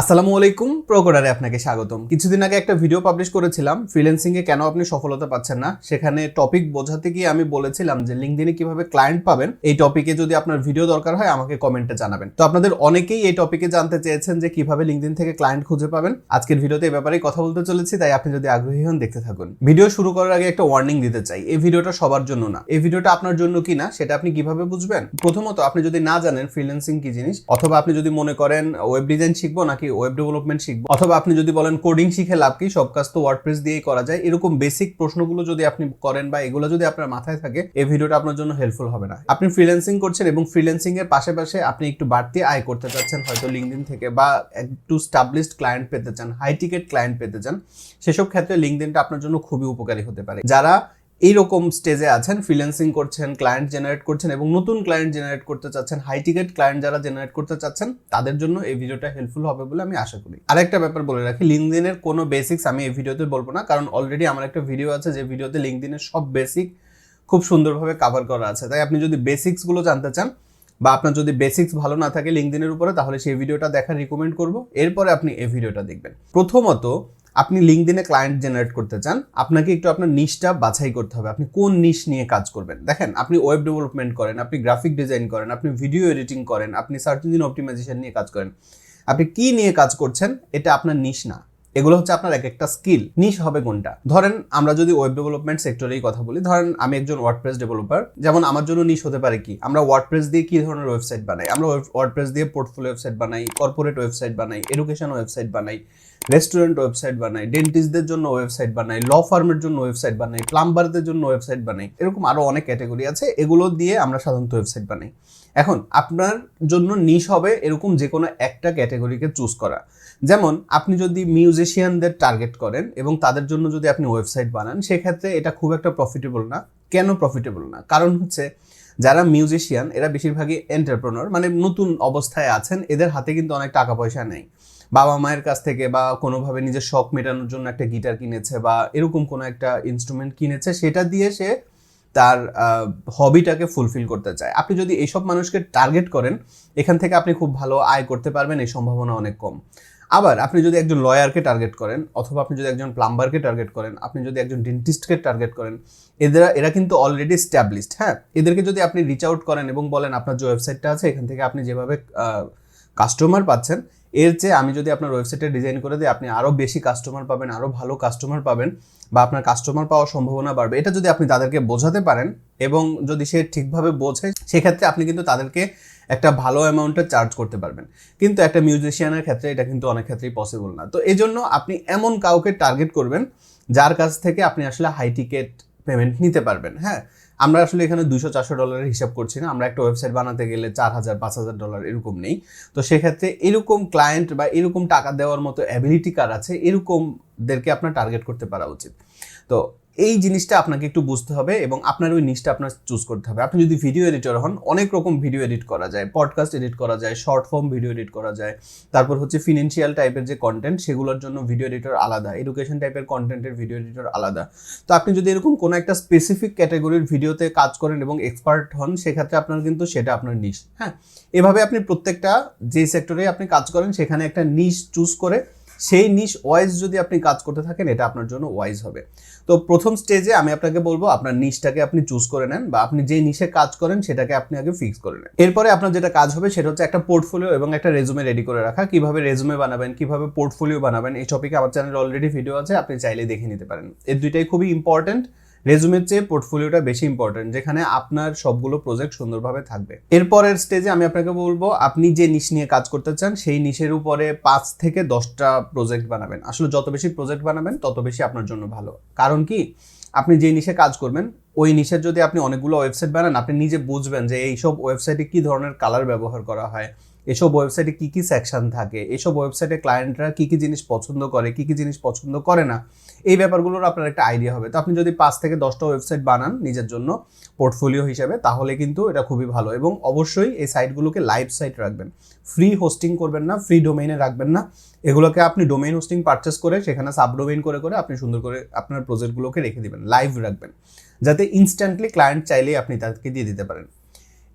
আসসালামু আলাইকুম প্রোকোডারে আপনাকে স্বাগতম। কিছুদিন আগে একটা ভিডিও পাবলিশ করেছিলাম ফ্রিল্যান্সিং এ কেন আপনি সফলতা পাচ্ছেন না? সেখানে টপিক বোঝাতে গিয়ে আমি বলেছিলাম যে লিঙ্কডিনে কীভাবে ক্লায়েন্ট পাবেন, এই টপিকে যদি আপনার ভিডিও দরকার হয়, আমাকে কমেন্টে জানাবেন। তো আপনাদের অনেকেই এই টপিকে জানতে চেয়েছেন যে কীভাবে লিঙ্কডিন থেকে ক্লায়েন্ট খুঁজে পাবেন। আজকের ভিডিওতে এই ব্যাপারেই কথা বলতে চলেছি, তাই আপনি যদি আগ্রহী হন, দেখতে থাকুন। ভিডিও শুরু করার আগে একটা ওয়ার্নিং দিতে চাই, এই ভিডিওটা সবার জন্য না। এই ভিডিওটা আপনার জন্য কি না, সেটা আপনি কীভাবে বুঝবেন? প্রথমত, আপনি যদি না জানেন ফ্রিল্যান্সিং কি জিনিস, অথবা আপনি যদি মনে করেন ওয়েব ডিজাইন শিখব নাকি ওয়েব ডেভেলপমেন্ট শিখব? অথবা আপনি যদি বলেন কোডিং শিখে লাভ কি, সব কাজ তো ওয়ার্ডপ্রেস দিয়েই করা যায়। এরকম বেসিক প্রশ্নগুলো যদি আপনি করেন বা এগুলো যদি আপনার মাথায় থাকে, এই ভিডিওটা আপনার জন্য হেল্পফুল হবে না। আপনি ফ্রিল্যান্সিং করছেন এবং ফ্রিল্যান্সিং এর পাশাপাশি আপনি একটু বাড়তি আয় করতে চাচ্ছেন, হয়তো লিঙ্কডিন থেকে বা একটু স্টাবলিশড ক্লায়েন্ট পেতে চান হাই টিকেট ক্লায়েন্ট পেতে চান, সেসব ক্ষেত্রে লিঙ্কডিনটা আপনার জন্য খুবই উপকারী হতে পারে। যারা এইরকম স্টেজে আছেন ফ্রিল্যান্সিং করছেন ক্লায়েন্ট জেনারেট করছেন এবং নতুন ক্লায়েন্ট জেনারেট করতে চাচ্ছেন হাই টিকেট ক্লায়েন্ট যারা জেনারেট করতে চাচ্ছেন, তাদের জন্য এই ভিডিওটা হেল্পফুল হবে বলে আমি আশা করি। আরেকটা ব্যাপার বলে রাখি লিঙ্কদিনের কোনো বেসিক্স আমি এই ভিডিওতে বলব না, কারণ অলরেডি আমার একটা ভিডিও আছে যে ভিডিওতে লিঙ্কদিনের সব বেসিক খুব সুন্দরভাবে কাভার করা আছে। তাই আপনি যদি বেসিক্সগুলো জানতে চান বা আপনার যদি বেসিক্স ভালো না থাকে লিঙ্কদিনের উপরে, তাহলে সেই ভিডিওটা দেখার রিকমেন্ড করব। এরপরে আপনি এই ভিডিওটা দেখবেন। প্রথমত আপনি লিঙ্কডিনে ক্লায়েন্ট জেনারেট করতে চান, আপনাকে একটু আপনার নিশটা বাছাই করতে হবে। আপনি কোন নিশ নিয়ে কাজ করবেন? দেখেন, আপনি ওয়েব ডেভেলপমেন্ট করেন, আপনি গ্রাফিক ডিজাইন করেন, আপনি ভিডিও এডিটিং করেন, আপনি সার্চ ইঞ্জিন অপটিমাইজেশন নিয়ে কাজ করেন। আপনি কি নিয়ে কাজ করছেন? এটা আপনার নিশ না। এগুলো হচ্ছে আপনার এক একটা স্কিল নিশ হবে কোনটা? ধরেন, আমরা যদি ওয়েব ডেভেলপমেন্ট সেক্টরেই কথা বলি, ধরেন আমি একজন ওয়ার্ডপ্রেস ডেভেলপার যেমন আমার জন্য নিশ হতে পারে কি? আমরা ওয়ার্ডপ্রেস দিয়ে কি ধরনের ওয়েবসাইট বানাই? আমরা ওয়ার্ডপ্রেস দিয়ে পোর্টফোলিও ওয়েবসাইট বানাই কর্পোরেট ওয়েবসাইট বানাই এডুকেশন ওয়েবসাইট বানাই। রেস্টুরেন্ট ওয়েবসাইট বানাই ডেন্টিস্টদের জন্য ওয়েবসাইট বানাই ল ফার্মের জন্য ওয়েবসাইট বানাই প্লাম্বারদের জন্য ওয়েবসাইট বানাই, এরকম আরও অনেক ক্যাটাগরি আছে। এগুলো দিয়ে আমরা সাধারণত ওয়েবসাইট বানাই। এখন, আপনার জন্য নিশ হবে এরকম যে কোনো একটা ক্যাটাগরিকে চুজ করা। যেমন, আপনি যদি মিউজিশিয়ানদের টার্গেট করেন এবং তাদের জন্য যদি আপনি ওয়েবসাইট বানান, সেক্ষেত্রে এটা খুব একটা প্রফিটেবল না। কেন প্রফিটেবল না? কারণ হচ্ছে, যারা মিউজিশিয়ান এরা বেশিরভাগই এন্টারপ্রনর মানে নতুন অবস্থায় আছেন, এদের হাতে কিন্তু অনেক টাকা পয়সা নেই। বাবা মায়ের কাছ থেকে বা কোনোভাবে নিজের শখ মেটানোর জন্য একটা গিটার কিনেছে বা এরকম কোনো একটা ইনস্ট্রুমেন্ট কিনেছে, সেটা দিয়ে সে তার হবিটাকে ফুলফিল করতে চায়। আপনি যদি এইসব মানুষকে টার্গেট করেন, এখান থেকে আপনি খুব ভালো আয় করতে পারবেন, এই সম্ভাবনা অনেক কম। আবার আপনি যদি একজন লয়ারকে টার্গেট করেন, অথবা আপনি যদি একজন প্লাম্বারকে টার্গেট করেন, আপনি যদি একজন ডেন্টিস্টকে টার্গেট করেন, এদের, এরা কিন্তু অলরেডি স্ট্যাবলিশড হ্যাঁ? এদেরকে যদি আপনি রিচ আউট করেন এবং বলেন, আপনার যে ওয়েবসাইটটা আছে, এখান থেকে আপনি যেভাবে কাস্টমার পাচ্ছেন এর চেয়ে আমি যদি আপনার ওয়েবসাইটে ডিজাইন করে দিই, আপনি আরও বেশি কাস্টমার পাবেন আরও ভালো কাস্টমার পাবেন বা আপনার কাস্টমার পাওয়ার সম্ভাবনা বাড়বে। এটা যদি আপনি তাদেরকে বোঝাতে পারেন এবং যদি সে ঠিকভাবে বোঝে, সেক্ষেত্রে আপনি কিন্তু তাদেরকে একটা ভালো অ্যামাউন্টে চার্জ করতে পারবেন। কিন্তু একটা মিউজিশিয়ানের ক্ষেত্রে এটা কিন্তু অনেক ক্ষেত্রেই পসিবল না। তো এই জন্য আপনি এমন কাউকে টার্গেট করবেন যার কাছ থেকে আপনি আসলে হাই টিকেট পেমেন্ট নিতে পারবেন হ্যাঁ? আমরা আসলে এখানে দুশো চারশো ডলারের হিসাব করছি না। আমরা একটা ওয়েবসাইট বানাতে গেলে চার হাজার, পাঁচ হাজার ডলার এরকম নেই। তো সেক্ষেত্রে এরকম ক্লায়েন্ট বা এরকম টাকা দেওয়ার মতো অ্যাবিলিটি কার আছে? এরকমদেরকে আপনার টার্গেট করতে পারা উচিত। তো এই জিনিসটা আপনাকে একটু বুঝতে হবে এবং আপনার ওই নিচটা আপনার চুজ করতে হবে। আপনি যদি ভিডিও এডিটর হন, অনেক রকম ভিডিও এডিট করা যায় পডকাস্ট এডিট করা যায় শর্ট ফর্ম ভিডিও এডিট করা যায়, তারপর হচ্ছে ফিনান্সিয়াল টাইপের যে কন্টেন্ট সেগুলোর জন্য ভিডিও এডিটর আলাদা এডুকেশন টাইপের কন্টেন্টের ভিডিও এডিটর আলাদা। তো আপনি যদি এরকম কোনো একটা স্পেসিফিক ক্যাটাগরির ভিডিওতে কাজ করেন এবং এক্সপার্ট হন, সেক্ষেত্রে আপনার কিন্তু সেটা আপনার নিশ হ্যাঁ? এভাবে আপনি প্রত্যেকটা যে সেক্টরে আপনি কাজ করেন, সেখানে একটা নিশ চুজ করে সেই নিশ ওয়াইজ যদি আপনি কাজ করতে থাকেন, এটা আপনার জন্য ওয়াইজ হবে। তো প্রথম স্টেজে আমি আপনাকে বলব, আপনার নিশটাকে আপনি চুজ করে নেন বা আপনি যে নিশে কাজ করেন, সেটাকে আপনি আগে ফিক্স করে নেন। এরপরে আপনার যেটা কাজ হবে, সেটা হচ্ছে একটা পোর্টফোলিও এবং একটা রেজুমে রেডি করে রাখা। কীভাবে রেজুমে বানাবেন, কীভাবে পোর্টফোলিও বানাবেন, এই টপিকে আমার চ্যানেল অলরেডি ভিডিও আছে, আপনি চাইলে দেখে নিতে পারেন। এর দুইটাই খুবই ইম্পর্টেন্ট রেজুমের চেয়ে পোর্টফোলিওটা বেশি ইম্পর্টেন্ট যেখানে আপনার সবগুলো প্রজেক্ট সুন্দরভাবে থাকবে। এরপরের স্টেজে আমি আপনাকে বলব, আপনি যে নিশ নিয়ে কাজ করতে চান, সেই নিশের উপরে পাঁচ থেকে দশটা প্রজেক্ট বানাবেন। আসলে যত বেশি প্রজেক্ট বানাবেন, তত বেশি আপনার জন্য ভালো। কারণ কি? আপনি যে নিশে কাজ করবেন, ওই নিশের যদি আপনি অনেকগুলো ওয়েবসাইট বানান, আপনি নিজে বুঝবেন যে এইসব ওয়েবসাইটে কী ধরনের কালার ব্যবহার করা হয় এসব ওয়েবসাইটে কী কী সেকশন থাকে? এসব ওয়েবসাইটে ক্লায়েন্টরা কী কী জিনিস পছন্দ করে, কী কী জিনিস পছন্দ করে না? এই ব্যাপারগুলোর আপনার একটা আইডিয়া হবে। তো আপনি যদি পাঁচ থেকে দশটা ওয়েবসাইট বানান নিজের জন্য পোর্টফোলিও হিসেবে, তাহলে কিন্তু এটা খুবই ভালো। এবং অবশ্যই এই সাইটগুলোকে লাইভ সাইট রাখবেন। ফ্রি হোস্টিং করবেন না ফ্রি ডোমেইনে রাখবেন না। এগুলোকে আপনি ডোমেইন হোস্টিং পারচেস করে, সেখানে সাবডোমেইন করে করে আপনি সুন্দর করে আপনার প্রজেক্টগুলোকে রেখে দিবেন। লাইভ রাখবেন। যাতে ইনস্ট্যান্টলি ক্লায়েন্ট চাইলেই আপনি তাদেরকে দিয়ে দিতে পারেন।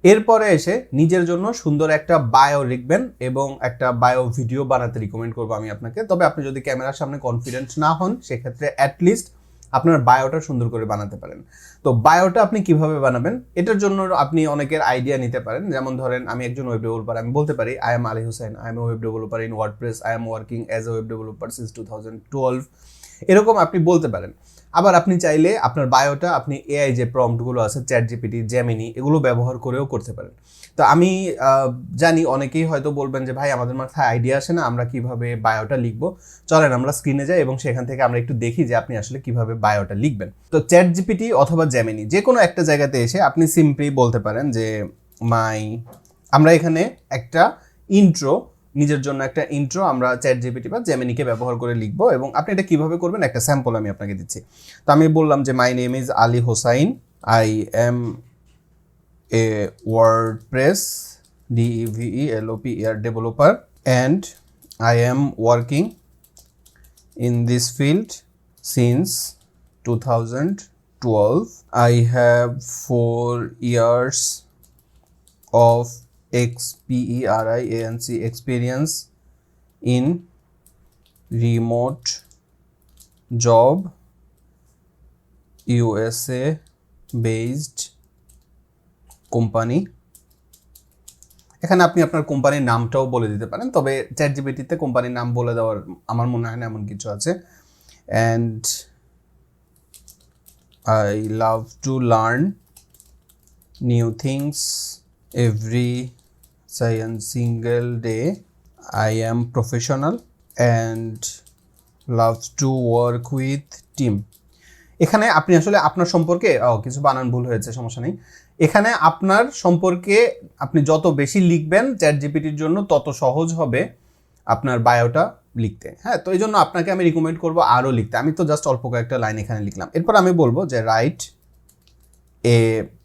এরপরে এসে নিজের জন্য সুন্দর একটা বায়ো লিখবেন এবং একটা বায়ো ভিডিও বানাতে রিকমেন্ড করব আমি আপনাকে। তবে আপনি যদি ক্যামেরার সামনে কনফিডেন্ট না হন, সেক্ষেত্রে অ্যাটলিস্ট আপনার বায়োটা সুন্দর করে বানাতে পারেন। তো বায়োটা আপনি কীভাবে বানাবেন, এটার জন্য আপনি অনেকের আইডিয়া নিতে পারেন। যেমন ধরেন, আমি একজন ওয়েব ডেভেলপার আমি বলতে পারি I am Ali Hussain I am web developer in WordPress I am working as a web developer since two thousand twelve এরকম আপনি বলতে পারেন। আবার আপনি চাইলে আপনার বায়োটা, আপনি এআই যে প্রম্পটগুলো আছে চ্যাট জিপিটি জেমিনি এগুলো ব্যবহার করেও করতে পারেন। তো আমি জানি অনেকেই হয়তো বলবেন যে, ভাই, আমাদের মাথায় আইডিয়া আসে না, আমরা কীভাবে বায়োটা লিখব? চলেন আমরা স্ক্রিনে যাই এবং সেখান থেকে আমরা একটু দেখি যে আপনি আসলে কীভাবে বায়োটা লিখবেন। তো চ্যাট জিপিটি অথবা জেমিনি যে কোনো একটা জায়গাতে এসে আপনি সিম্পলি বলতে পারেন যে, মাই, আমরা এখানে একটা ইন্ট্রো নিজের জন্য একটা ইন্ট্রো আমরা চ্যাট জিপিটি বা জেমিনিকে ব্যবহার করে লিখব এবং আপনি এটা কীভাবে করবেন একটা স্যাম্পল আমি আপনাকে দিচ্ছি। তো আমি বললাম যে my name is Ali Hossain I am a word WordPress DEVE LOP air developer and I am working in this field since 2012 i have four years of xperianc experience in remote job usa based company. এখানে আপনি আপনার কোম্পানির নামটাও বলে দিতে পারেন, তবে chat জিবিটিতে কোম্পানির নাম বলে দেওয়ার আমার মনে হয় না এমন কিছু আছে। And I love to learn new things every single day I am professional and love to work with team এখানে আপনি আসলে আপনার সম্পর্কে কিছু বানান ভুল হয়েছে, সমস্যা নেই। এখানে আপনার সম্পর্কে আপনি যত বেশি লিখবেন চ্যাট জিপিটির জন্য তত সহজ হবে আপনার বায়োটা লিখতে। হ্যাঁ তো এই জন্য আপনাকে আমি রিকমেন্ড করব আরও লিখতে। আমি তো জাস্ট অল্প কয়েকটা লাইন এখানে লিখলাম। এরপর আমি বলব যে write a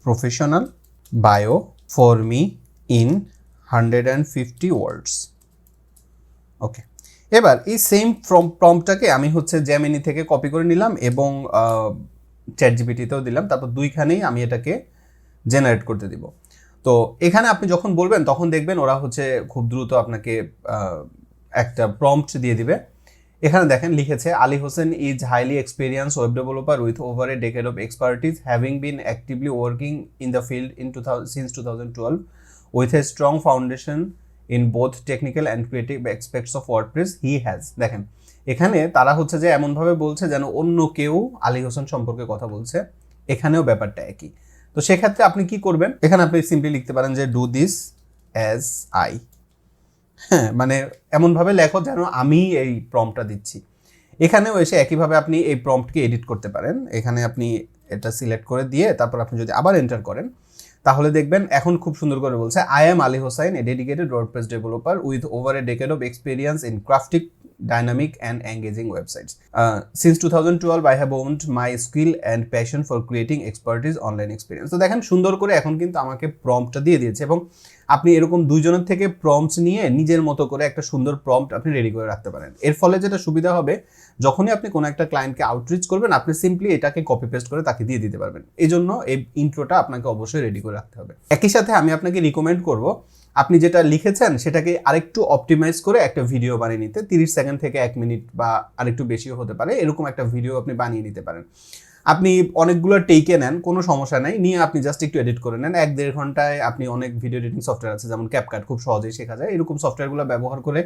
professional bio for me in hundred and fifty words. Okay, এবার এই সেম ফ্রম প্রম্পটাকে আমি হচ্ছে জ্যামিনি থেকে কপি করে নিলাম এবং চ্যাট জিপিটিতেও দিলাম, তারপর দুইখানেই আমি এটাকে জেনারেট করতে দিব। তো এখানে আপনি যখন বলবেন, তখন দেখবেন ওরা হচ্ছে খুব দ্রুত আপনাকে একটা প্রম্পট দিয়ে দিবে। এখানে দেখেন লিখেছে, Ali Hossain is highly experience web developer with over a decade of expertise having been actively working in the field in to since two thousand twelve with a strong foundation in both technical and creative expects of WordPress he has দেখেন, এখানে তারা হচ্ছে যে এমনভাবে বলছে যেন অন্য কেউ আলী হোসেন সম্পর্কে কথা বলছে, এখানেও ব্যাপারটা একই। তো সেক্ষেত্রে আপনি কি করবেন? এখানে আপনি সিম্পলি লিখতে পারেন যে ডু দিস অ্যাজ আই হ্যাঁ মানে এমনভাবে লেখো যেন আমি এই প্রম্পটটা দিচ্ছি। এখানেও এসে একইভাবে আপনি এই প্রম্পটকে এডিট করতে পারেন। এখানে আপনি এটা সিলেক্ট করে দিয়ে তারপর আপনি যদি আবার এন্টার করেন তাহলে দেখবেন এখন খুব সুন্দর করে বলছে I am Ali Hossain a dedicated WordPress developer with over a decade of experience in crafting dynamic and engaging engaging websites. Uh, since 2012, I have owned my skill and passion for creating expertise online experience তো দেখেন সুন্দর করে এখন কিন্তু আমাকে প্রম্পটটা দিয়ে দিয়েছে এবং আপনি এরকম দুইজনের থেকে প্রম্পটস নিয়ে নিজের মতো করে একটা সুন্দর প্রম্পট আপনি রেডি করে রাখতে পারেন। এর ফলে যেটা সুবিধা হবে, যখনই আপনি কোনো একটা ক্লায়েন্টকে আউটরিচ করবেন, আপনি সিম্পলি এটাকে কপি পেস্ট করে তাকে দিয়ে দিতে পারবেন। এই জন্য এই ইন্ট্রোটা আপনাকে অবশ্যই রেডি করে রাখতে হবে। একই সাথে আমি আপনাকে রিকমেন্ড করব, আপনি যেটা লিখেছেন সেটাকে আরেকটু অপটিমাইজ করে একটা ভিডিও বানিয়ে নিতে। তিরিশ সেকেন্ড থেকে এক মিনিট বা আরেকটু বেশিও হতে পারে, এরকম একটা ভিডিও আপনি বানিয়ে নিতে পারেন। আপনি অনেকগুলো টেকে নেন, কোনো সমস্যা নেই। নিয়ে আপনি জাস্ট একটু এডিট করে নেন। এক দেড় ঘন্টায় আপনি অনেক ভিডিও এডিটিং সফটওয়্যার আছে, যেমন ক্যাপকাট খুব সহজেই শেখা যায়। এরকম সফটওয়্যারগুলো ব্যবহার করে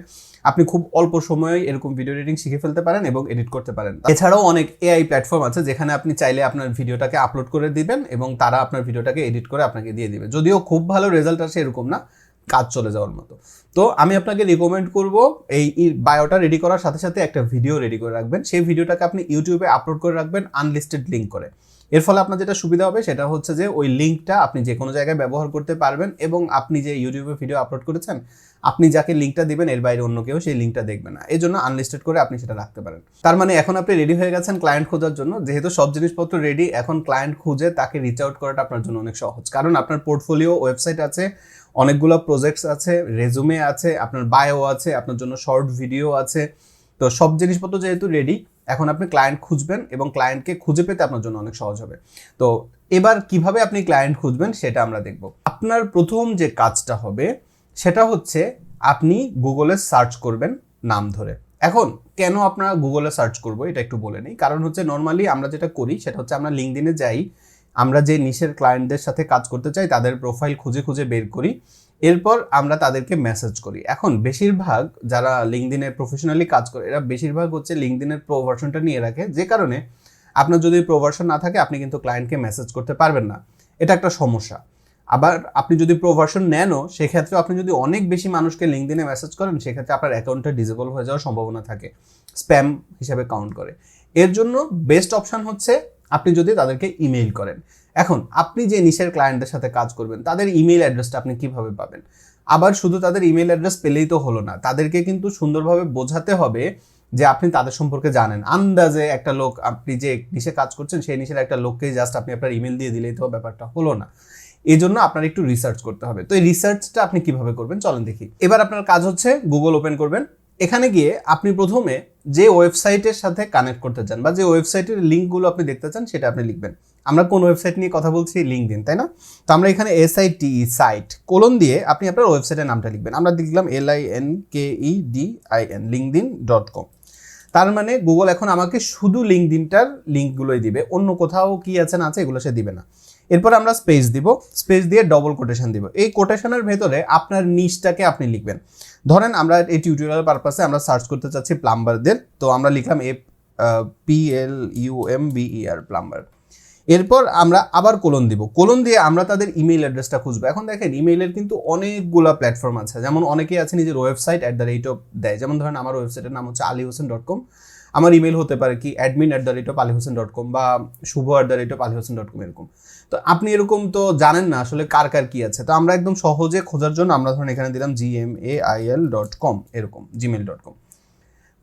আপনি খুব অল্প সময়ে এরকম ভিডিও এডিটিং শিখে ফেলতে পারেন এবং এডিট করতে পারেন। এছাড়াও অনেক এআই প্ল্যাটফর্ম আছে, যেখানে আপনি চাইলে আপনার ভিডিওটাকে আপলোড করে দিবেন এবং তারা আপনার ভিডিওটাকে এডিট করে আপনাকে দিয়ে দিবে। যদিও খুব ভালো রেজাল্ট আসে এরকম না কাজ চলে যাওয়ার মতো। তো আমি আপনাকে রিকমেন্ড করব এই বায়োটা রেডি করার সাথে সাথে একটা ভিডিও রেডি করে রাখবেন। সেই ভিডিওটাকে আপনি ইউটিউবে আপলোড করে রাখবেন আনলিস্টেড লিঙ্ক করে। এর ফলে আপনার যেটা সুবিধা হবে সেটা হচ্ছে যে ওই লিঙ্কটা আপনি যে কোনো জায়গায় ব্যবহার করতে পারবেন এবং আপনি যে ইউটিউবে ভিডিও আপলোড করেছেন, আপনি যাকে লিঙ্কটা দিবেন, এর বাইরে অন্য কেউ সেই লিঙ্কটা দেখবে না। এই জন্য আনলিস্টেড করে আপনি সেটা রাখতে পারেন। তার মানে এখন আপনি রেডি হয়ে গেছেন ক্লায়েন্ট খোঁজার জন্য। যেহেতু সব জিনিসপত্র রেডি এখন ক্লায়েন্ট খুঁজে তাকে রিচ আউট করাটা আপনার জন্য অনেক সহজ। কারণ আপনার পোর্টফোলিও ওয়েবসাইট আছে অনেকগুলো প্রজেক্টস আছে রেজুমে আছে, আপনার বায়ো আছে, আপনার জন্য শর্ট ভিডিও আছে। তো সব জিনিসপত্র যেহেতু রেডি এখন আপনি ক্লায়েন্ট খুঁজবেন এবং ক্লায়েন্টকে খুঁজে পেতে আপনার জন্য অনেক সহজ হবে। তো এবার কীভাবে আপনি ক্লায়েন্ট খুঁজবেন সেটা আমরা দেখব। আপনার প্রথম যে কাজটা হবে, সেটা হচ্ছে আপনি গুগলে সার্চ করবেন নাম ধরে। এখন কেন আপনারা গুগলে সার্চ করব, এটা একটু বলে নিই। কারণ হচ্ছে নর্মালি আমরা যেটা করি, সেটা হচ্ছে আমরা লিঙ্কডিনে যাই আমরা যে নিশের ক্লায়েন্টদের সাথে কাজ করতে চাই, তাদের প্রোফাইল খুঁজে খুঁজে বের করি। এরপর আমরা তাদেরকে মেসেজ করি। এখন বেশিরভাগ যারা লিঙ্কদিনে প্রফেশনালি কাজ করে, এরা বেশিরভাগ হচ্ছে লিঙ্কদিনের প্রো ভার্সনটা নিয়ে রাখে, যে কারণে আপনার যদি প্রো ভার্সন না থাকে, আপনি কিন্তু ক্লায়েন্টকে মেসেজ করতে পারবেন না। এটা একটা সমস্যা। আবার আপনি যদি প্রো ভার্সন নেনও সেক্ষেত্রে আপনি যদি অনেক বেশি মানুষকে লিঙ্কদিনে মেসেজ করেন, সেক্ষেত্রে আপনার অ্যাকাউন্টটা ডিজেবল হয়ে যাওয়ার সম্ভাবনা থাকে। স্প্যাম হিসাবে কাউন্ট করে। এর জন্য বেস্ট অপশন হচ্ছে আপনি যদি তাদেরকে ইমেইল করেন। এখন আপনি যে নিশের ক্লায়েন্টদের সাথে কাজ করবেন, তাদের ইমেইল অ্যাড্রেসটা আপনি কীভাবে পাবেন? আবার শুধু তাদের ইমেইল অ্যাড্রেস পেলেই তো হলো না, তাদেরকে কিন্তু সুন্দরভাবে বোঝাতে হবে যে আপনি তাদের সম্পর্কে জানেন। আন্দাজে একটা লোক, আপনি যে নিশে কাজ করছেন, সেই নিশের একটা লোককেই জাস্ট আপনি আপনার ইমেল দিয়ে দিলেই তো ব্যাপারটা হলো না। এই জন্য আপনার একটু রিসার্চ করতে হবে। তো এই রিসার্চটা আপনি কীভাবে করবেন? চলেন দেখি। এবার আপনার কাজ হচ্ছে গুগল ওপেন করবেন। এখানে গিয়ে আপনি প্রথমে যে ওয়েবসাইটের সাথে কানেক্ট করতে চান বা যে ওয়েবসাইটের লিঙ্কগুলো আপনি দেখতে চান, সেটা আপনি লিখবেন। আমরা কোন ওয়েবসাইট নিয়ে কথা বলছি? লিঙ্ক দিন তাই না? তো আমরা এখানে S I T E site colon দিয়ে আপনি আপনার ওয়েবসাইটের নামটা লিখবেন। আমরা লিখলাম L I N K E D I N LinkedIn dot com তার মানে গুগল এখন আমাকে শুধু লিঙ্কদিনটার লিঙ্কগুলোই দিবে। অন্য কোথাও কি আছে, না আছে, এগুলো সে দিবে না। এরপর আমরা স্পেস দিব। স্পেস দিয়ে ডবল কোটেশন দিব। এই কোটেশনের ভেতরে আপনার নিচটাকে আপনি লিখবেন। ধরেন আমরা এই টিউটোরিয়াল পারপাসে আমরা সার্চ করতে চাচ্ছি প্লাম্বারদের তো আমরা লিখলাম a P L U M B E R plumber এরপর আমরা আবার কোলন দিব। কোলন দিয়ে আমরা তাদের ইমেল অ্যাড্রেসটা খুঁজবো। এখন দেখেন ইমেইলের কিন্তু অনেকগুলা প্ল্যাটফর্ম আছে। যেমন অনেকেই আছে নিজের website at the rate of দেয়। যেমন ধরেন আমার ওয়েবসাইটের নাম হচ্ছে আলী হোসেন ডট কম আমার ইমেল হতে পারে কি admin at the rate of Ali Hossain dot com বা Shuvo at the rate of Ali Hossain dot com এরকম। তো আপনি এরকম তো জানেন না আসলে কার কার কী আছে। তো আমরা একদম সহজে খোঁজার জন্য আমরা ধরুন এখানে দিলাম G M A I L dot com এরকম জিমেল ডট কম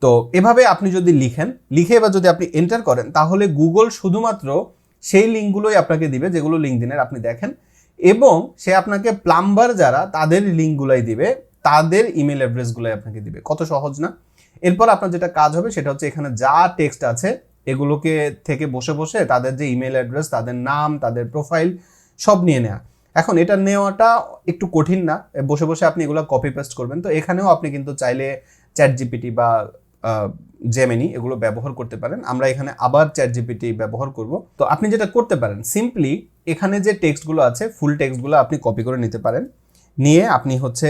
তো এভাবে আপনি যদি লিখেন, লিখে এবার যদি আপনি এন্টার করেন, তাহলে গুগল শুধুমাত্র সেই লিঙ্কগুলোই আপনাকে দিবে যেগুলো লিঙ্ক দিনের আপনি দেখেন এবং সে আপনাকে প্লাম্বার যারা, তাদের লিঙ্কগুলোই দিবে, তাদের ইমেল অ্যাড্রেসগুলোই আপনাকে দিবে। কত সহজ না? এরপর আপনার যেটা কাজ হবে সেটা হচ্ছে এখানে যা টেক্সট আছে এগুলোকে থেকে বসে বসে তাদের যে ইমেল অ্যাড্রেস তাদের নাম, তাদের প্রোফাইল সব নিয়ে নেওয়া এখন এটা নেওয়াটা একটু কঠিন না, বসে বসে আপনি এগুলো কপি পেস্ট করবেন। তো এখানেও আপনি কিন্তু চাইলে চ্যাট জিপিটি বা জেমিনি এগুলো ব্যবহার করতে পারেন। আমরা এখানে আবার চ্যাট জিপিটি ব্যবহার করব। তো আপনি যেটা করতে পারেন সিম্পলি এখানে যে টেক্সটগুলো আছে ফুল টেক্সটগুলো আপনি কপি করে নিতে পারেন। নিয়ে আপনি হচ্ছে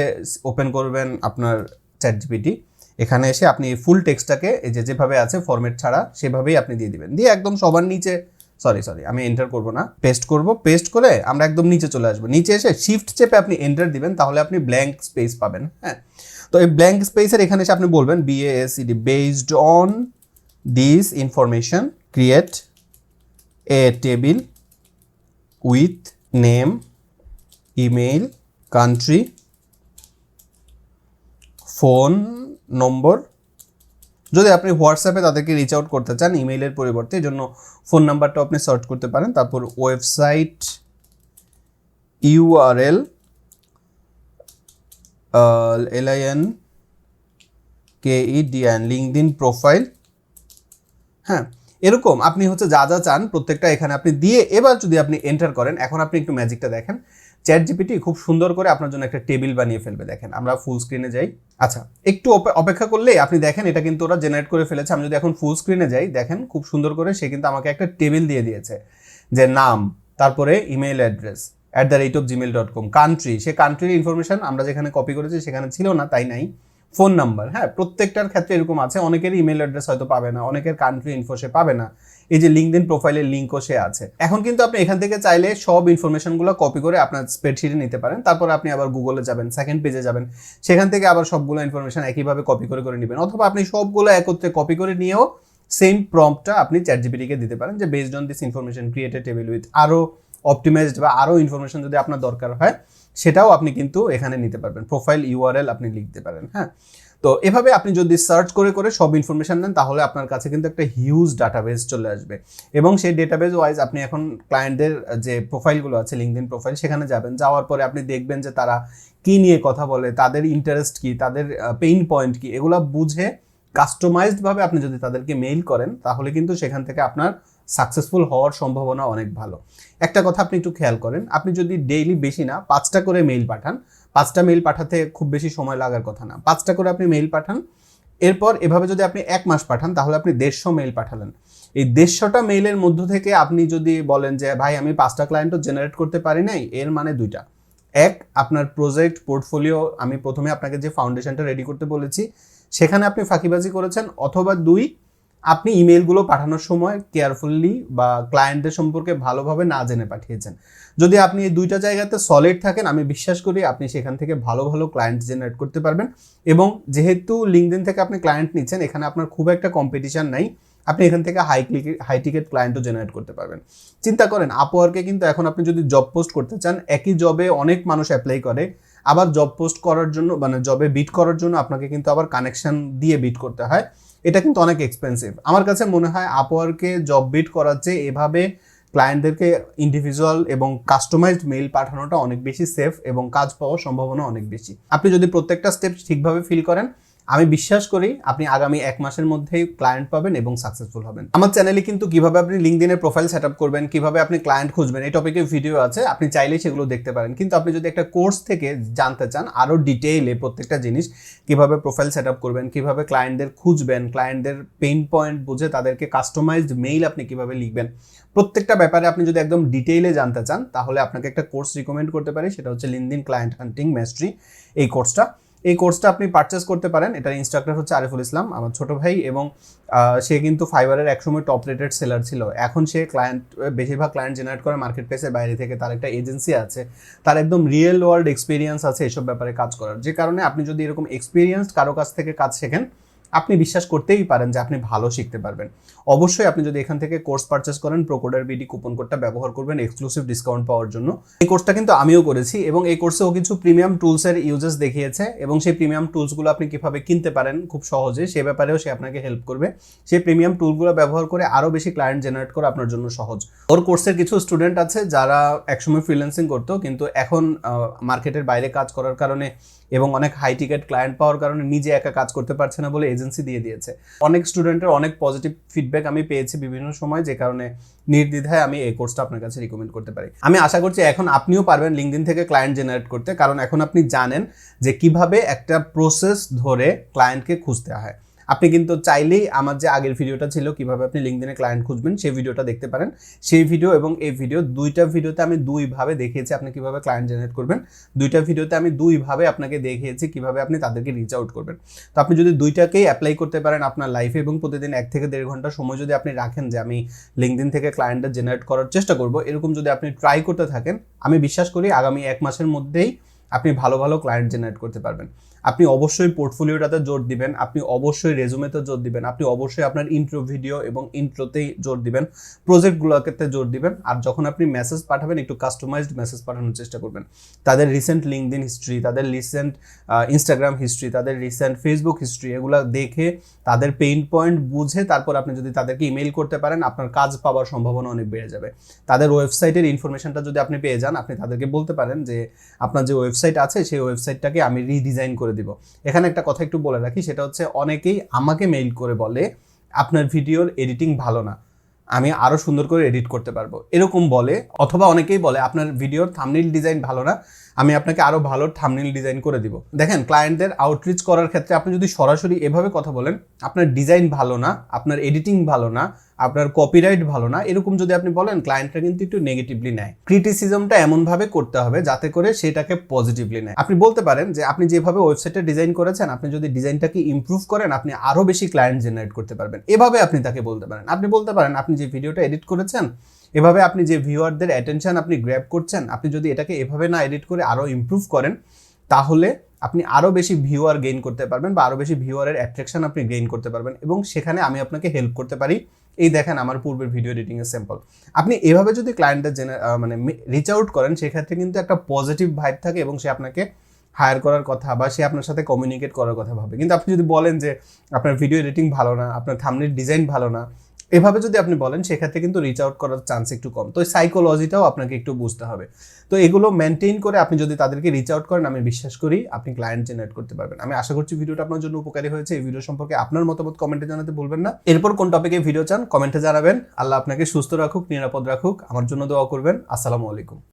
ওপেন করবেন আপনার চ্যাট জিপিটি এখানে এসে আপনি ফুল টেক্সটটাকে এই যে যেভাবে আছে ফরম্যাট ছাড়া সেভাবেই আপনি দিয়ে দিবেন। দিয়ে একদম সবার নিচে সরি সরি আমি এন্টার করব না পেস্ট করব পেস্ট করে আমরা একদম নিচে চলে আসব। নিচে এসে শিফট চেপে আপনি এন্টার দিবেন, তাহলে আপনি ব্ল্যাঙ্ক স্পেস পাবেন হ্যাঁ? তো এই ব্ল্যাঙ্ক স্পেসের এখানে এসে আপনি বলবেন বিএএসিডি based on this information create a table with name email country phone number. যদি আপনি হোয়াটসঅ্যাপে তাদেরকে রিচ আউট করতে চান ইমেইলের পরিবর্তে, এই জন্য ফোন নাম্বারটা আপনি সার্চ করতে পারেন। তারপর website URL LIN K E DN LinkedIn profile হ্যাঁ এরকম আপনি হচ্ছে যা যা চান প্রত্যেকটা এখানে আপনি দিয়ে, এবার যদি আপনি এন্টার করেন, এখন আপনি একটু ম্যাজিকটা দেখেন। চ্যাট জিপিটি খুব সুন্দর করে আপনার জন্য একটা টেবিল বানিয়ে ফেলবে, দেখেন। আমরা ফুল স্ক্রিনে যাই। আচ্ছা একটু অপেক্ষা করলেই আপনি দেখেন, এটা কিন্তু ওরা জেনারেট করে ফেলেছে। আমি যদি এখন ফুল স্ক্রিনে যাই, দেখেন, খুব সুন্দর করে সে কিন্তু আমাকে একটা টেবিল দিয়ে দিয়েছে যে নাম, তারপরে email address at the rate of Gmail dot com country সে কান্ট্রির ইনফরমেশান আমরা যেখানে কপি করেছি, সেখানে ছিল না, তাই নাই। Phone number. হ্যাঁ প্রত্যেকটার ক্ষেত্রে এরকম আছে। অনেকের ইমেল অ্যাড্রেস হয়তো পাবে না, অনেকের কান্ট্রি ইনফো সে পাবে না। এই যে লিঙ্কদিন প্রোফাইলের লিঙ্কও সে আছে। এখন কিন্তু আপনি এখান থেকে চাইলে সব ইনফরমেশনগুলো কপি করে আপনার স্প্রেডশিটে নিতে পারেন। তারপর আপনি আবার গুগলে যাবেন সেকেন্ড পেজে যাবেন। সেখান থেকে আবার সবগুলো ইনফরমেশন একইভাবে কপি করে করে নেবেন। অথবা আপনি সবগুলো একত্রে কপি করে নিয়েও সেম প্রম্পটটা আপনি চ্যাট জিপিটিকে দিতে পারেন যে based on this information created table with আরও অপটিমাইজড বা আরও ইনফরমেশন যদি আপনার দরকার হয়, সেটাও আপনি কিন্তু এখানে নিতে পারবেন। প্রোফাইল ইউআরএল আপনি লিখতে পারেন হ্যাঁ? তো এভাবে আপনি যদি সার্চ করে করে সব ইনফরমেশন নেন, তাহলে আপনার কাছে কিন্তু একটা হিউজ ডাটাবেস চলে আসবে। এবং সেই ডেটাবেস ওয়াইজ আপনি এখন ক্লায়েন্টদের যে প্রোফাইলগুলো আছে লিঙ্কদিন প্রোফাইল সেখানে যাবেন। যাওয়ার পরে আপনি দেখবেন যে তারা কি নিয়ে কথা বলে, তাদের ইন্টারেস্ট কি, তাদের পেইন পয়েন্ট কি, এগুলো বুঝে কাস্টমাইজড ভাবে আপনি যদি তাদেরকে মেইল করেন, তাহলে কিন্তু সেখান থেকে আপনার সাকসেসফুল হওয়ার সম্ভাবনা অনেক ভালো। একটা কথা আপনি একটু খেয়াল করেন, আপনি যদি ডেইলি বেশি না, পাঁচটা করে মেইল পাঠান, পাঁচটা মেইল পাঠাতে খুব বেশি সময় লাগার কথা না। পাঁচটা করে আপনি মেইল পাঠান, এরপর এভাবে যদি আপনি এক মাস পাঠান, তাহলে আপনি দেড়শো মেইল পাঠালেন। এই দেড়শোটা মেইলের মধ্য থেকে আপনি যদি বলেন যে, ভাই, আমি পাঁচটা ক্লায়েন্টও জেনারেট করতে পারি নাই, এর মানে দুইটা। এক, আপনার প্রজেক্ট পোর্টফোলিও আমি প্রথমে আপনাকে যে ফাউন্ডেশনটা রেডি করতে বলেছি, সেখানে আপনি ফাঁকিবাজি করেছেন, অথবা দুই আপনি ইমেলগুলো পাঠানোর সময় কেয়ারফুললি বা ক্লায়েন্টদের সম্পর্কে ভালোভাবে না জেনে পাঠিয়েছেন। যদি আপনি এই দুইটা জায়গাতে সলিড থাকেন, আমি বিশ্বাস করি আপনি সেখান থেকে ভালো ভালো ক্লায়েন্ট জেনারেট করতে পারবেন এবং যেহেতু লিঙ্কডিন থেকে আপনি ক্লায়েন্ট নিচ্ছেন, এখানে আপনার খুব একটা কম্পিটিশন নাই, আপনি এখান থেকে হাই ক্লিক হাই টিকেট ক্লায়েন্টও জেনারেট করতে পারবেন। চিন্তা করেন আপওয়ার্কে কিন্তু এখন আপনি যদি জব পোস্ট করতে চান, একই জবে অনেক মানুষ অ্যাপ্লাই করে, আবার জব পোস্ট করার জন্য মানে জবে বিট করার জন্য আপনাকে কিন্তু আবার কানেকশন দিয়ে বিট করতে হয়। এটা কিন্তু অনেক এক্সপেন্সিভ আমার কাছে মনে হয় আপওয়ার্কে জব বিট করার চেয়ে এভাবে ক্লায়েন্টদেরকে ইন্ডিভিজুয়াল এবং কাস্টমাইজড মেইল পাঠানোটা অনেক বেশি সেফ এবং কাজ পাওয়ার সম্ভাবনা অনেক বেশি। আপনি যদি প্রত্যেকটা স্টেপ ঠিকভাবে ফিল করেন আমি বিশ্বাস করি আপনি আগামী এক মাসের মধ্যেই ক্লায়েন্ট পাবেন এবং সাকসেসফুল হবেন। আমার চ্যানেলে কিন্তু কীভাবে আপনি লিঙ্কডিনের প্রোফাইল সেট আপ করবেন, কীভাবে আপনি ক্লায়েন্ট খুঁজবেন, এই টপিকে ভিডিও আছে, আপনি চাইলেই সেগুলো দেখতে পারেন। কিন্তু আপনি যদি একটা কোর্স থেকে জানতে চান আরও ডিটেইলে প্রত্যেকটা জিনিস, কীভাবে প্রোফাইল সেট আপ করবেন, কীভাবে ক্লায়েন্টদের খুঁজবেন ক্লায়েন্টদের পেইন পয়েন্ট বুঝে তাদেরকে কাস্টমাইজড মেইল আপনি কীভাবে লিখবেন, প্রত্যেকটা ব্যাপারে আপনি যদি একদম ডিটেইলে জানতে চান, তাহলে আপনাকে একটা কোর্স রিকমেন্ড করতে পারি, সেটা হচ্ছে লিনদিন ক্লায়েন্ট হান্টিং ম্যাস্ট্রি এই কোর্সটা এই কোর্সটা আপনি পারচেস করতে পারেন। এটার ইনস্ট্রাক্টর হচ্ছে আরিফুল ইসলাম, আমার ছোট ভাই এবং সে কিন্তু ফাইবারের একসময় টপ রেটেড সেলার ছিল। এখন সে ক্লায়েন্ট বেশিরভাগ ক্লায়েন্ট জেনারেট করে মার্কেট প্লেসের বাইরে থেকে। তার একটা এজেন্সি আছে। তার একদম রিয়েল ওয়ার্ল্ড এক্সপিরিয়েন্স আছে এসব ব্যাপারে কাজ করার। যে কারণে আপনি যদি এরকম এক্সপিরিয়েন্সড কারও কাছ থেকে কাজ শেখেন আপনি বিশ্বাস করতেই পারেন যে আপনি ভালো শিখতে পারবেন। অবশ্যই আপনি যদি এখান থেকে কোর্স পারচেস করেন প্রোকোডার বিডি কুপন কোডটা ব্যবহার করবেন এক্সক্লুসিভ ডিসকাউন্ট পাওয়ার জন্য। এই কোর্সটা কিন্তু আমিও করেছি এবং এই কোর্সেও কিছু প্রিমিয়াম টুলসের ইউজেস দেখিয়েছে এবং সেই প্রিমিয়াম টুলসগুলো আপনি কীভাবে কিনতে পারেন খুব সহজে, সে ব্যাপারেও সে আপনাকে হেল্প করবে। সেই প্রিমিয়াম টুলগুলো ব্যবহার করে আরও বেশি ক্লায়েন্ট জেনারেট করা আপনার জন্য সহজ। ওর কোর্সের কিছু স্টুডেন্ট আছে যারা একসময় ফ্রিল্যান্সিং করতো, কিন্তু এখন মার্কেটের বাইরে কাজ করার কারণে এবং অনেক হাই টিকেট ক্লায়েন্ট পাওয়ার কারণে নিজে একা কাজ করতে পারছে না বলে এজেন্সি দিয়ে দিয়েছে। অনেক স্টুডেন্টের অনেক পজিটিভ ফিডব্যাক আমি পেয়েছি বিভিন্ন সময়, যে কারণে নির্দ্বিধায় আমি এই কোর্সটা আপনার কাছে রিকমেন্ড করতে পারি। আমি আশা করছি এখন আপনিও পারবেন লিঙ্কডিন থেকে ক্লায়েন্ট জেনারেট করতে, কারণ এখন আপনি জানেন যে কীভাবে একটা প্রসেস ধরে ক্লায়েন্টকে খুঁজতে হয়। আপনি কিন্তু চাইলেই আমার যে আগের ভিডিওটা ছিল, কীভাবে আপনি লিঙ্কডিনে ক্লায়েন্ট খুঁজবেন, সেই ভিডিওটা দেখতে পারেন। সেই ভিডিও এবং এই ভিডিও দুইটা ভিডিওতে আমি দুইভাবে দেখিয়েছি আপনি কীভাবে ক্লায়েন্ট জেনারেট করবেন। দুইটা ভিডিওতে আমি দুইভাবে আপনাকে দেখিয়েছি কীভাবে আপনি তাদেরকে রিচ আউট করবেন। তো আপনি যদি দুইটাকেই অ্যাপ্লাই করতে পারেন আপনার লাইফে এবং প্রতিদিন এক থেকে দেড় ঘণ্টা সময় যদি আপনি রাখেন যে আমি লিঙ্কডিন থেকে ক্লায়েন্টটা জেনারেট করার চেষ্টা করব, এরকম যদি আপনি ট্রাই করতে থাকেন, আমি বিশ্বাস করি আগামী এক মাসের মধ্যেই আপনি ভালো ভালো ক্লায়েন্ট জেনারেট করতে পারবেন। আপনি অবশ্যই পোর্টফোলিওটাতে জোর দিবেন, আপনি অবশ্যই রেজুমেতে জোর দিবেন, আপনি অবশ্যই আপনার ইন্ট্রো ভিডিও এবং ইন্ট্রোতেই জোর দিবেন প্রজেক্টগুলোতে জোর দিবেন, আর যখন আপনি মেসেজ পাঠাবেন, একটু কাস্টমাইজড মেসেজ পাঠানোর চেষ্টা করবেন। তাদের রিসেন্ট লিঙ্কডিন হিস্ট্রি তাদের রিসেন্ট ইনস্টাগ্রাম হিস্ট্রি তাদের রিসেন্ট ফেসবুক হিস্ট্রি এগুলো দেখে তাদের পেইন পয়েন্ট বুঝে তারপর আপনি যদি তাদেরকে ইমেল করতে পারেন, আপনার কাজ পাওয়ার সম্ভাবনা অনেক বেড়ে যাবে। তাদের ওয়েবসাইটের ইনফরমেশনটা যদি আপনি পেয়ে যান, আপনি তাদেরকে বলতে পারেন যে, আপনার যে ওয়েবসাইট আছে, সেই ওয়েবসাইটটাকে আমি রিডিজাইন করে দিব। এখানে একটা কথা একটু বলে রাখি, সেটা হচ্ছে অনেকেই আমাকে মেইল করে বলে, আপনার ভিডিওর এডিটিং ভালো না, আমি আরও সুন্দর করে এডিট করতে পারব। এরকম বলে, অথবা অনেকেই বলে, আপনার ভিডিওর থামনিল ডিজাইন ভালো না, আমি আপনাকে আরও ভালো থামনিল ডিজাইন করে দিব। দেখেন ক্লায়েন্টদের আউটরিচ করার ক্ষেত্রে আপনি যদি সরাসরি এভাবে কথা বলেন, আপনার ডিজাইন ভালো না, আপনার এডিটিং ভালো না আপনার কপিরাইট ভালো না, এরকম যদি আপনি বলেন ক্লায়েন্টরা কিন্তু একটু নেগেটিভলি নেয়। ক্রিটিসিজমটা এমনভাবে করতে হবে যাতে করে সেটাকে পজিটিভলি নেয়। আপনি বলতে পারেন যে, আপনি যেভাবে ওয়েবসাইটে ডিজাইন করেছেন, আপনি যদি ডিজাইনটাকে ইমপ্রুভ করেন, আপনি আরও বেশি ক্লায়েন্ট জেনারেট করতে পারবেন। এভাবে আপনি তাকে বলতে পারেন। আপনি বলতে পারেন, আপনি যে ভিডিওটা এডিট করেছেন, এভাবে আপনি যে ভিউয়ারদের অ্যাটেনশন আপনি গ্র্যাব করছেন, আপনি যদি এটাকে এভাবে না এডিট করে আরও ইমপ্রুভ করেন, তাহলে আপনি আরও বেশি ভিউয়ার গেইন করতে পারবেন বা আরও বেশি ভিউয়ারের অ্যাট্রাকশন আপনি গেইন করতে পারবেন এবং সেখানে আমি আপনাকে হেল্প করতে পারি। এই দেখেন আমার পূর্বের ভিডিও এডিটিংয়ের স্যাম্পল আপনি এভাবে যদি ক্লায়েন্টের জেনে মানে রিচ আউট করেন, সেক্ষেত্রে কিন্তু একটা পজিটিভ ভাইব থাকে এবং সে আপনাকে হায়ার করার কথা বা সে আপনার সাথে কমিউনিকেট করার কথা ভাবে। কিন্তু আপনি যদি বলেন যে, আপনার ভিডিও এডিটিং ভালো না, আপনার থামনির ডিজাইন ভালো না এভাবে যদি আপনি বলেন, সেক্ষেত্রে কিন্তু রিচ আউট করার চান্স একটু কম। তো সাইকোলজিটাও আপনাকে একটু বুঝতে হবে। তো এগুলো মেনটেন করে আপনি যদি তাদেরকে রিচ আউট করেন, আমি বিশ্বাস করি আপনি ক্লায়েন্ট জেনারেট করতে পারবেন। আমি আশা করছি ভিডিওটা আপনার জন্য উপকারী হয়েছে। এই ভিডিও সম্পর্কে আপনার মতামত কমেন্টে জানাতে ভুলবেন না। এরপর কোন টপিকে ভিডিও চান কমেন্টে জানাবেন। আল্লাহ আপনাকে সুস্থ রাখুক, নিরাপদ রাখুক। আমার জন্য দোয়া করবেন। আসসালামু আলাইকুম।